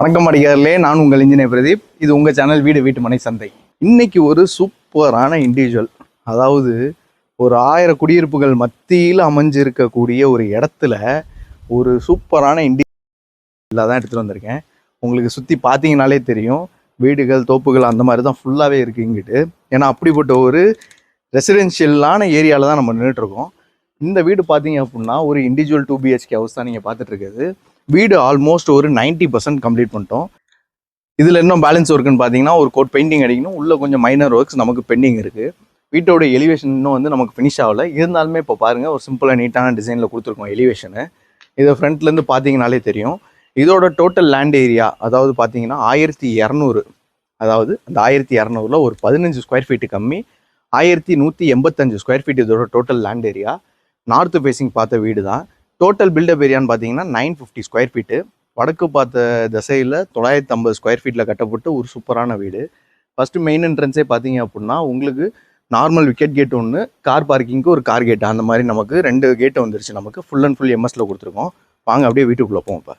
வணக்கம் அடிகாரிலே நான் உங்கள் இன்ஜினியர் பிரதீப். இது உங்கள் சேனல் வீடு வீட்டு மனை சந்தை. இன்னைக்கு ஒரு சூப்பரான இண்டிவிஜுவல் அதாவது ஒரு ஆயிரம் குடியிருப்புகள் மத்தியில் அமைஞ்சிருக்கக்கூடிய ஒரு இடத்துல ஒரு சூப்பரான இண்டிவிஜுவல் தான் எடுத்துகிட்டு வந்திருக்கேன். உங்களுக்கு சுற்றி பார்த்தீங்கனாலே தெரியும் வீடுகள் தோப்புகள் அந்த மாதிரி தான் ஃபுல்லாகவே இருக்குது இங்கிட்டு. ஏன்னா அப்படிப்பட்ட ஒரு ரெசிடென்ஷியலான ஏரியாவில் தான் நம்ம நின்றுட்டுருக்கோம் இந்த வீடு பார்த்தீங்க அப்படின்னா ஒரு இண்டிவிஜுவல் டூ பிஹெச்கே ஹவுஸ் தான் நீங்கள் பார்த்துட்டு இருக்குது வீடு ஆல்மோஸ்ட் ஒரு 90% பர்சன்ட் கம்ப்ளீட் பண்ணிட்டோம். இதில் இன்னும் பேலன்ஸ் ஒர்க்குன்னு பார்த்தீங்கன்னா ஒரு கோட் பெயிண்டிங் அடிக்கணும். உள்ளே கொஞ்சம் மைனர் ஒர்க்ஸ் நமக்கு பெண்டிங் இருக்குது வீட்டோட எலிவேஷன் இன்னும் வந்து நமக்கு ஃபினிஷ் ஆகலை. இருந்தாலுமே இப்போ பாருங்கள் ஒரு சிம்பிளாக நீட்டான டிசைனில் கொடுத்துருக்கோம் எலிவேஷனு இதை ஃப்ரண்ட்லேருந்து பார்த்தீங்கனாலே தெரியும். இதோட டோட்டல் லேண்ட் ஏரியா அதாவது பார்த்தீங்கன்னா ஆயிரத்தி இரநூறு. அதாவது அந்த ஆயிரத்தி இரநூறுல ஒரு பதினஞ்சு ஸ்கொயர் ஃபீட்டு கம்மி. ஆயிரத்தி நூற்றி எண்பத்தஞ்சு ஸ்கொயர் ஃபீட் இதோட total land area north facing பார்த்த வீடு தான் டோட்டல் பில்டப் ஏரியான்னு பார்த்தீங்கன்னா நைன் ஃபிஃப்டி ஸ்கொயர் ஃபீட்டு வடக்கு பார்த்த திசையில் தொள்ளாயிரத்தி ஐம்பது ஸ்கொயர் ஃபீட்டில் கட்டப்பட்டு ஒரு சூப்பரான வீடு. ஃபஸ்ட்டு மெயின் என்ட்ரன்ஸே பார்த்தீங்க அப்படின்னா உங்களுக்கு நார்மல் விக்கெட் கேட் ஒன்று கார் பார்க்கிங்க்கு ஒரு கார் கேட் அந்த மாதிரி நமக்கு ரெண்டு கேட்டு வந்துருச்சு. நமக்கு ஃபுல் அண்ட் ஃபுல் எம்எஸ்சில் கொடுத்துருக்கோம். வாங்க அப்படியே வீட்டுக்குள்ளே போவோம் இப்போ.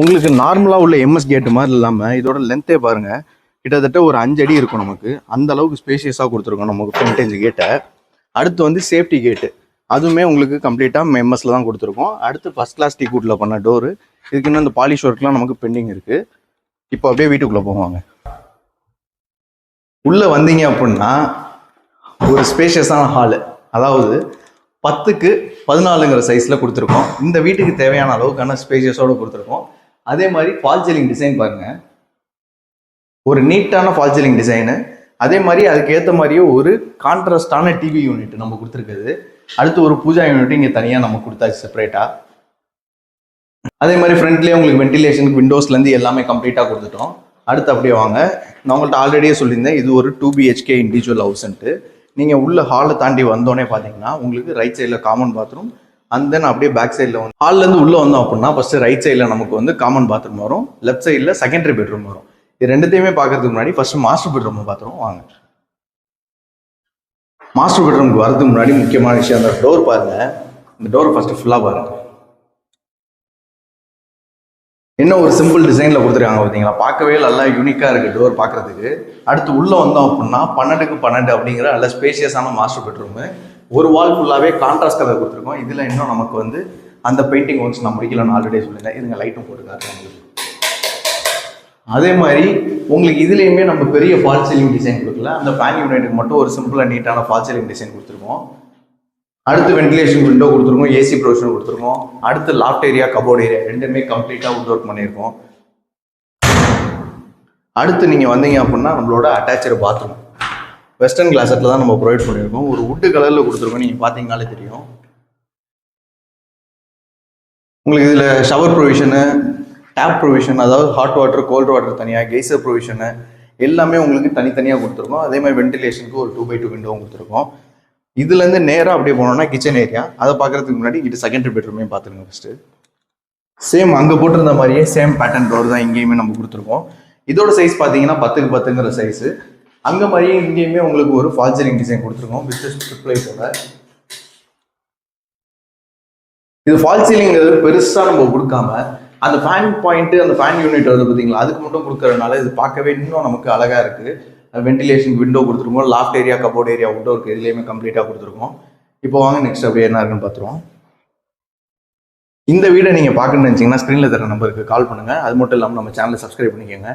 உங்களுக்கு நார்மலாக உள்ள எம்எஸ் கேட்டு மாதிரி இல்லாமல் இதோட லென்த்தே பாருங்கள் கிட்டத்தட்ட ஒரு அஞ்சு அடி இருக்கும் நமக்கு. அந்த அளவுக்கு ஸ்பேசியஸாக கொடுத்துருக்கோம் நமக்கு ஃப்ரண்டேஜ் கேட்டை அடுத்து வந்து சேஃப்டி கேட்டு அதுவுமே உங்களுக்கு கம்ப்ளீட்டாக எம்எஸ்ல தான் கொடுத்துருக்கோம். அடுத்து ஃபஸ்ட் கிளாஸ் டீ கூட்டில் பண்ண டோரு இதுக்கு இன்னும் இந்த பாலிஷ் ஒர்க்லாம் நமக்கு பெண்டிங் இருக்குது இப்போ அப்படியே வீட்டுக்குள்ளே போவாங்க. உள்ளே வந்தீங்க அப்படின்னா ஒரு ஸ்பேஷியஸான ஹாலு அதாவது பத்துக்கு பதினாலுங்கிற சைஸில் கொடுத்துருக்கோம். இந்த வீட்டுக்கு தேவையான அளவுக்கான ஸ்பேஷியஸோடு கொடுத்துருக்கோம். அதே மாதிரி ஃபால் சீலிங் டிசைன் பாருங்கள் ஒரு நீட்டான ஃபால் சீலிங் டிசைனு அதே மாதிரி அதுக்கேற்ற மாதிரியே ஒரு கான்ட்ராஸ்டான டிவி யூனிட் நம்ம கொடுத்துருக்குது அடுத்து ஒரு பூஜா யூனிட் இங்கே தனியாக நம்ம கொடுத்தாச்சு செப்பரேட்டாக அதே மாதிரி ஃப்ரண்ட்லேயே உங்களுக்கு வென்டிலேஷனுக்கு விண்டோஸ்லேருந்து எல்லாமே கம்ப்ளீட்டாக கொடுத்துட்டோம். அடுத்து அப்படியே வாங்க. நான் உங்கள்கிட்ட ஆல்ரெடியே சொல்லியிருந்தேன் இது ஒரு டூ பிஹெச்கே இண்டிவிஜுவல் ஹவுஸ்ன்ட்டு நீங்கள் உள்ள ஹாலை தாண்டி வந்தோடனே பார்த்தீங்கன்னா உங்களுக்கு ரைட் சைடில் காமன் பாத்ரூம் அண்ட் தென் அப்படியே பேக் சைடில் வந்து ஹால்லேருந்து உள்ளே வந்தோம் அப்படின்னா ஃபஸ்ட்டு ரைட் சைடில் நமக்கு வந்து காமன் பாத்ரூம் வரும். லெஃப்ட் சைடில் செகண்டரி பெட்ரூம் வரும். இது ரெண்டுத்தையுமே பார்க்கறதுக்கு முன்னாடி ஃபஸ்ட்டு மாஸ்டர் பெட்ரூம் பார்த்துருவோம் வாங்க. மாஸ்டர் பெட்ரூமுக்கு வரதுக்கு முன்னாடி முக்கியமான விஷயம் அந்த டோர் பாருங்க. இந்த டோரை ஃபஸ்ட்டு ஃபுல்லாக பாருங்க. என்ன ஒரு சிம்பிள் டிசைனில் கொடுத்துருக்காங்க பார்த்தீங்களா பார்க்கவே நல்லா யூனிக்காக இருக்குது டோர் பார்க்குறதுக்கு அடுத்து உள்ளே வந்தோம் அப்படின்னா பன்னெண்டுக்கு பன்னெண்டு அப்படிங்கிற நல்ல ஸ்பேஷியஸான மாஸ்டர் பெட்ரூமு. ஒரு வால் ஃபுல்லாகவே கான்ட்ராஸ்ட் கதை கொடுத்துருக்கோம். இதில் இன்னும் நமக்கு வந்து அந்த பெயிண்டிங் ஒன்ஸ் நான் முடிக்கலன்னு ஆல்ரெடி சொல்லியிருந்தேன். இதுங்க லைட்டும் போட்டுக்காரு அதே மாதிரி உங்களுக்கு இதுலேயுமே நம்ம பெரிய ஃபால் சீலிங் டிசைன் கொடுக்கல. அந்த ஃபேன் யூனிட்டுக்கு மட்டும் ஒரு சிம்பிளாக நீட்டான ஃபால் சீலிங் டிசைன் கொடுத்துருக்கோம். அடுத்து வென்டிலேஷன் விண்டோ கொடுத்துருக்கோம் ஏசி ப்ரொவிஷன் கொடுத்துருக்கோம். அடுத்து லாஃப்ட் ஏரியா கபோர்ட் ஏரியா ரெண்டுமே கம்ப்ளீட்டாக உட் ஒர்க் பண்ணியிருக்கோம். அடுத்து நீங்கள் வந்தீங்க அப்படின்னா நம்மளோட அட்டாச்சர் பாத்ரூம் வெஸ்டர்ன் கிளாசட்டில் தான் நம்ம ப்ரொவைட் பண்ணியிருக்கோம். ஒரு வுட்டு கலரில் கொடுத்துருக்கோம். நீங்கள் பார்த்தீங்கனாலே தெரியும். உங்களுக்கு இதில் ஷவர் ப்ரொவிஷனு டேப் ப்ரொவிஷன் அதாவது ஹாட் வாட்டர் கோல்டு வாட்டர் தனியாக கெய்சர் ப்ரொவிஷனு எல்லாமே உங்களுக்கு தனித்தனியாக கொடுத்துருக்கோம். அதே மாதிரி வென்டிலேஷனுக்கு ஒரு டூ பை டூ விண்டோவும் கொடுத்துருக்கோம். இதுலேருந்து நேராக அப்படியே போனோம்னா கிச்சன் ஏரியா அதை பார்க்கறதுக்கு முன்னாடி இங்கிட்ட செகண்டரி பெட்ரூமே பார்த்துருங்க ஃபஸ்ட்டு சேம் அங்கே போட்டிருந்த மாதிரியே சேம் பேட்டர்ன் டோர் தான் இங்கேயுமே நம்ம கொடுத்துருக்கோம். இதோட சைஸ் பார்த்தீங்கன்னா பத்துக்கு பத்துங்கிற சைஸு அங்கே மாதிரியே இங்கேயுமே உங்களுக்கு ஒரு ஃபால்ஜரிங் டிசைன் கொடுத்துருக்கோம் வித் ஸ்ட்ரிப் லைட்டோட இது ஃபால் சீலிங்கிறது பெருசாக நம்ம கொடுக்காம அந்த ஃபேன் பாயிண்ட் அந்த ஃபேன் யூனிட் வருது பார்த்தீங்களா? அதுக்கு மட்டும் கொடுக்கறதுனால இது பார்க்கவே இன்னும் நமக்கு அழகாக இருக்குது வென்டிலேஷன் விண்டோ கொடுத்துருக்கோம். Loft area cupboard area window இருக்கு. இதுலேயுமே கம்ப்ளீட்டாக கொடுத்துருக்கோம். இப்போ வாங்க நெக்ஸ்ட் அப்படியே என்ன இருக்குன்னு பார்த்துருவோம். இந்த வீடை நீங்கள் பார்க்கணும்னு நினச்சிங்கன்னா ஸ்க்ரீனில் தர நம்பருக்கு கால் பண்ணுங்கள் அது மட்டும் இல்லாமல் நம்ம சேனலை சப்ஸ்கிரைப் பண்ணிக்கோங்க.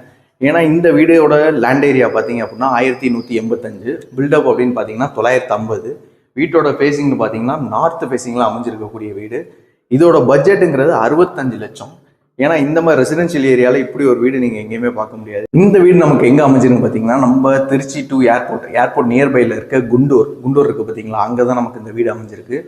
ஏன்னா இந்த வீடியோட லேண்ட் ஏரியா பார்த்தீங்க அப்படின்னா ஆயிரத்தி நூற்றி எண்பத்தஞ்சு. பில்டப் அப்படின்னு பார்த்தீங்கன்னா தொள்ளாயிரத்து ஐம்பது. வீட்டோட ஃபேஸிங்னு பார்த்தீங்கன்னா நார்த் ஃபேஸிங்கில் அமைஞ்சிருக்கக்கூடிய வீடு. இதோட பட்ஜெட்டுங்கிறது அறுபத்தஞ்சு லட்சம். ஏன்னா இந்த மாதிரி ரெசிடென்ஷியல் ஏரியாவில் இப்படி ஒரு வீடு நீங்கள் எங்கேயுமே பார்க்க முடியாது. இந்த வீடு நமக்கு எங்கே அமைஞ்சிருக்கு பார்த்தீங்கன்னா நம்ம திருச்சி டு ஏர்போர்ட் ஏர்போர்ட் நியர்பையில் இருக்க குண்டூர். குண்டூர் இருக்குது பார்த்தீங்களா? அங்கே தான் நமக்கு இந்த வீடு அமைஞ்சிருக்கு.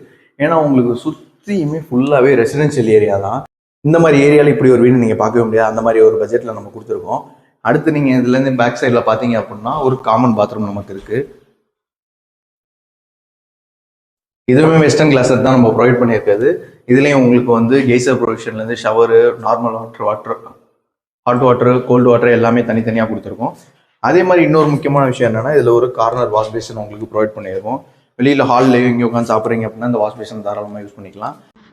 ஏன்னா உங்களுக்கு சுற்றியுமே ஃபுல்லாகவே ரெசிடென்ஷியல் ஏரியா தான். இந்த மாதிரி ஏரியாவில் இப்படி ஒரு வீடு நீங்கள் பார்க்கவே முடியாது. அந்த மாதிரி ஒரு பட்ஜெட்டில் நம்ம கொடுத்துருக்கோம். அடுத்து நீங்கள் இதுலேருந்து பேக் சைடில் பார்த்தீங்க அப்படின்னா ஒரு காமன் பாத்ரூம் நமக்கு இருக்குது இதுவுமே வெஸ்டர்ன் கிளாஸஸ் தான் நம்ம ப்ரொவைட் பண்ணியிருக்காது இதுலேயும் உங்களுக்கு வந்து geyser ப்ரொவிஷன்லேருந்து shower normal water water hot water cold water எல்லாமே தனித்தனியாக கொடுத்துருக்கோம். அதே மாதிரி இன்னொரு முக்கியமான விஷயம் என்னென்னா இதில் ஒரு கார்னர் வாஷ் பேஷன் உங்களுக்கு ப்ரொவைட் பண்ணியிருக்கோம். வெளியில் ஹாலில் இங்கே உட்காந்து சாப்பிட்றீங்க அப்படின்னா இந்த வாஷ் பேஷன் தாராளமாக யூஸ் பண்ணிக்கலாம்.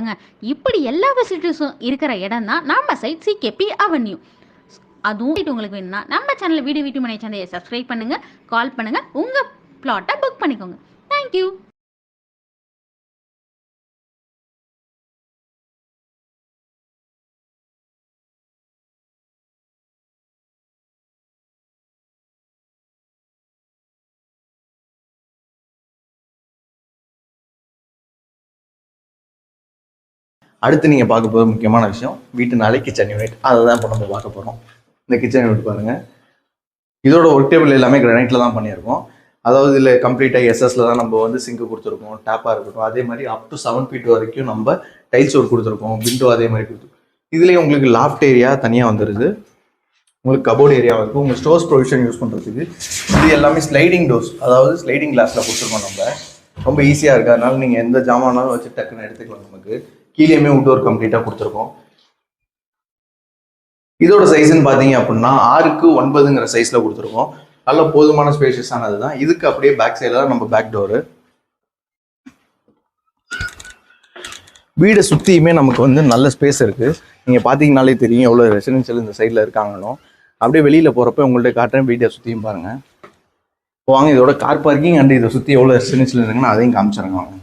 இருக்காங்க. இப்படி எல்லா ஃபெசிலிட்டிஸும் இருக்கிற இடம் தான் நம்ம சைட் சிகேபி அவென்யூ அதுவும் உங்களுக்கு வேணும்னா நம்ம சேனலில் வீடியோ வீட்டு மனை சந்தையை சப்ஸ்கிரைப் பண்ணுங்கள் கால் பண்ணுங்கள் உங்கள் ப்ளாட்டை புக் பண்ணிக்கோங்க. தேங்க்யூ அடுத்து நீங்கள் பார்க்க போகிற முக்கியமான விஷயம். வீட்டுனாலே கிச்சன் யூனிட் அதை தான் இப்போ நம்ம பார்க்க போகிறோம் இந்த கிச்சன் யூனிட் பாருங்கள் இதோட ஒர்க் டேபிள் எல்லாமே கிரானைட்டில் தான் பண்ணியிருக்கோம். அதாவது இதில் கம்ப்ளீட்டாக எஸ்எஸ்ல தான் நம்ம வந்து சிங்க் கொடுத்துருக்கோம். டேப்பாக இருக்கட்டும். அதே மாதிரி அப் டு செவன் ஃபீட் வரைக்கும் நம்ம டைல்ஸ் ஒர்க் கொடுத்துருக்கோம். விண்டோ அதே மாதிரி கொடுத்துருக்கோம் இதுலேயே உங்களுக்கு லாஃப்ட் ஏரியா தனியாக வந்துடுது உங்களுக்கு கபோர்ட் ஏரியா இருக்கும். உங்கள் ஸ்டோர்ஸ் ப்ரொவிஷன் யூஸ் பண்ணுறதுக்கு இது எல்லாமே ஸ்லைடிங் டோர்ஸ் அதாவது ஸ்லைடிங் கிளாஸில் கொடுத்துருக்கோம் நம்ம. ரொம்ப ஈஸியாக இருக்குது அதனால நீங்கள் எந்த ஜாமானாலும் வச்சு டக்குன்னு எடுத்துக்கலாம் நமக்கு. கீழேயுமே அவுட்டோர் கம்ப்ளீட்டாக கொடுத்துருக்கோம். இதோட சைஸ்ன்னு பார்த்தீங்க அப்படின்னா ஆறுக்கு ஒன்பதுங்கிற சைஸில் கொடுத்துருக்கோம். நல்ல போதுமான ஸ்பேஷியஸானது தான். இதுக்கு அப்படியே பேக் சைடில் தான் நம்ம பேக் டோரு வீடை சுற்றியுமே நமக்கு வந்து நல்ல ஸ்பேஸ் இருக்குது நீங்கள் பார்த்தீங்கனாலே தெரியும் எவ்வளோ ரெசிடென்ஷியல் இந்த சைடில் இருக்காங்கன்னு அப்படியே வெளியில் போகிறப்ப உங்கள்கிட்ட காட்டுறேன் வீட்டை சுற்றியும் பாருங்கள் வாங்க இதோட கார் பார்க்கிங் அண்ட் இதை சுற்றி எவ்வளோ ரெசிடென்ஷியல் இருக்குன்னு அதையும் காமிச்சிருங்க வாங்க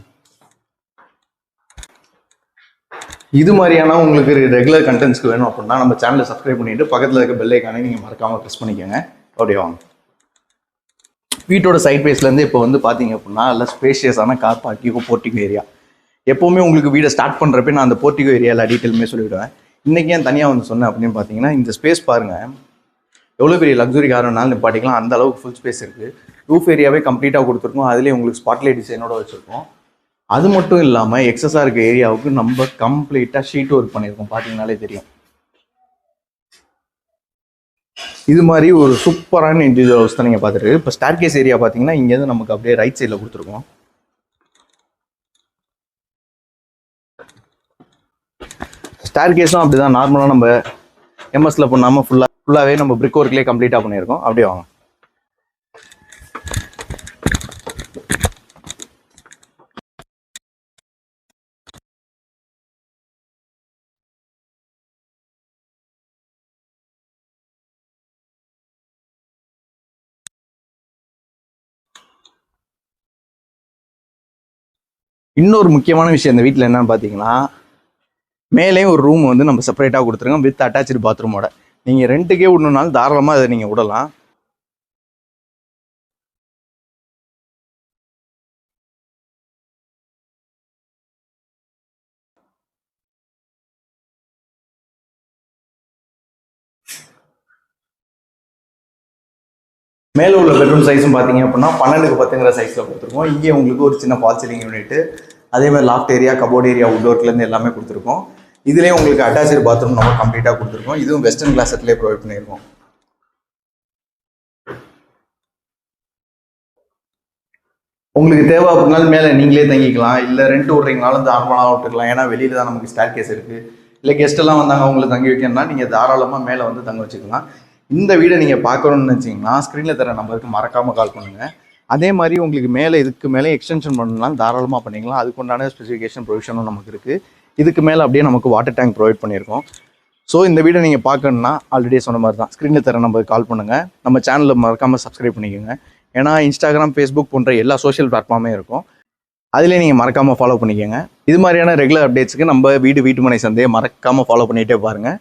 இது மாதிரியான உங்களுக்கு ரெகுலர் கண்டென்ட்ஸ்க்கு வேணும் அப்படின்னா நம்ம சேனலை சப்ஸ்கிரைப் பண்ணிட்டு பக்கத்தில் இருக்க பெல் ஐக்கானே நீங்கள் மறக்காமல் ப்ரெஸ் பண்ணிக்கோங்க. அப்படியே வாங்க. வீட்டோட சைட் பேஸ்லேருந்து இப்போ வந்து பார்த்தீங்க அப்படின்னா நல்ல ஸ்பேஷியஸான கார் பார்க்கிங் போர்ட்டிகோ ஏரியா எப்போவுமே உங்களுக்கு வீடை ஸ்டார்ட் பண்ணுறப்ப நான் அந்த போர்ட்டிகோ ஏரியா எல்லா டீட்டெயிலுமே சொல்லிவிடுவேன். இன்றைக்கி ஏன் தனியாக வந்து சொன்னேன் அப்படின்னு பார்த்தீங்கன்னா இந்த ஸ்பேஸ் பாருங்கள் எவ்வளோ பெரிய லக்ஸுரி கார் வேணாலும் நிப்பாட்டிக்கலாம். அந்த அளவுக்கு ஃபுல் ஸ்பேஸ் இருக்குது ரூஃப் ஏரியாவே கம்ப்ளீட்டாக கொடுத்துருக்கோம். அதுலேயே உங்களுக்கு ஸ்பாட்லைட் டிசைனோட வச்சுருக்கோம். அது மட்டும் இல்லாமல் எக்ஸஸாக இருக்க ஏரியாவுக்கு நம்ம கம்ப்ளீட்டாக ஷீட் ஒர்க் பண்ணியிருக்கோம் பார்த்தீங்கனாலே தெரியும். இது மாதிரி ஒரு சூப்பரான இண்டிவிஜுவல் ஹவுஸ் தான் நீங்கள் பார்த்துருக்கு இப்போ ஸ்டார் கேஸ் ஏரியா பார்த்தீங்கன்னா இங்கேருந்து நமக்கு அப்படியே ரைட் சைடில் கொடுத்துருக்கோம். ஸ்டார் கேஸும் அப்படி தான் நார்மலாக நம்ம எம்எஸ்ல பண்ணாமல் ஃபுல்லாக ஃபுல்லாகவே நம்ம பிரிக் ஒர்க்லேயே கம்ப்ளீட்டாக பண்ணியிருக்கோம். அப்படியே வாங்க. இன்னொரு முக்கியமான விஷயம் இந்த வீட்டில் என்னன்னு பார்த்தீங்கன்னா மேலேயும் ஒரு ரூம் வந்து நம்ம செப்பரேட்டாக கொடுத்துருங்க வித் அட்டாச்சு பாத்ரூமோட நீங்கள் ரெண்டுக்கே விடணுனாலும் தாராளமாக அதை நீங்கள் விடலாம். மேலே உள்ள பெட்ரூம் சைஸும் பார்த்தீங்க அப்படின்னா பன்னெண்டுக்கு பத்துங்கிற சைஸில் கொடுத்துருக்கோம். இங்கே உங்களுக்கு ஒரு சின்ன ஃபால் சீலிங் யூனிட்டு அதே மாதிரி லாஃப்ட் ஏரியா கபோர்ட் ஏரியா உட்டோர்லேருந்து எல்லாமே கொடுத்துருக்கோம். இதுலேயே உங்களுக்கு அட்டாச்சு பாத்ரூம் நம்ம கம்ப்ளீட்டாக கொடுத்துருக்கோம். இதுவும் வெஸ்டர்ன் கிளாஸ்லேயே ப்ரொவைட் பண்ணியிருக்கோம். உங்களுக்கு தேவை அப்படின்னாலும் மேலே நீங்களே தங்கிக்கலாம். இல்லை ரெண்ட் விட்றீங்கனாலும் தாராளமாக விட்டுக்கலாம். ஏன்னா வெளியில் தான் நமக்கு ஸ்டார் கேஸ் இருக்குது இல்லை கெஸ்ட் எல்லாம் வந்தாங்க அவங்களை தங்கி வைக்கணும்னா நீங்கள் தாராளமாக மேலே வந்து தங்க வச்சுக்கலாம். இந்த வீடை நீங்கள் பார்க்கணும்னு நினச்சிங்கன்னா ஸ்க்ரீனில் தர நம்பருக்கு மறக்காமல் கால் பண்ணுங்கள் அதே மாதிரி உங்களுக்கு மேலே இதுக்கு மேலே எக்ஸ்டென்ஷன் பண்ணலாம் தாராளமாக பண்ணிக்கலாம். அதுக்குண்டான ஸ்பெசிஃபிகேஷன் ப்ரொவிஷனும் நமக்கு இருக்குது இதுக்கு மேலே அப்படியே நமக்கு வாட்டர் டேங்க் ப்ரொவைட் பண்ணியிருக்கோம். ஸோ இந்த வீடியோ நீங்கள் பார்க்கணுன்னா ஆல்ரெடி சொன்ன மாதிரி தான். ஸ்க்ரீனில் தர நம்பருக்கு கால் பண்ணுங்கள் நம்ம சேனலில் மறக்காமல் சப்ஸ்கிரைப் பண்ணிக்கோங்க. ஏன்னா இன்ஸ்டாகிராம் ஃபேஸ்புக் போன்ற எல்லா சோஷியல் பிளாட்ஃபார்மே இருக்கும். அதிலே நீங்கள் மறக்காமல் ஃபாலோ பண்ணிக்கோங்க. இது மாதிரியான ரெகுலர் அப்டேட்ஸ்க்கு நம்ம வீடு வீட்டு மனை சந்தையை மறக்காமல் ஃபாலோ பண்ணிகிட்டே பாருங்கள்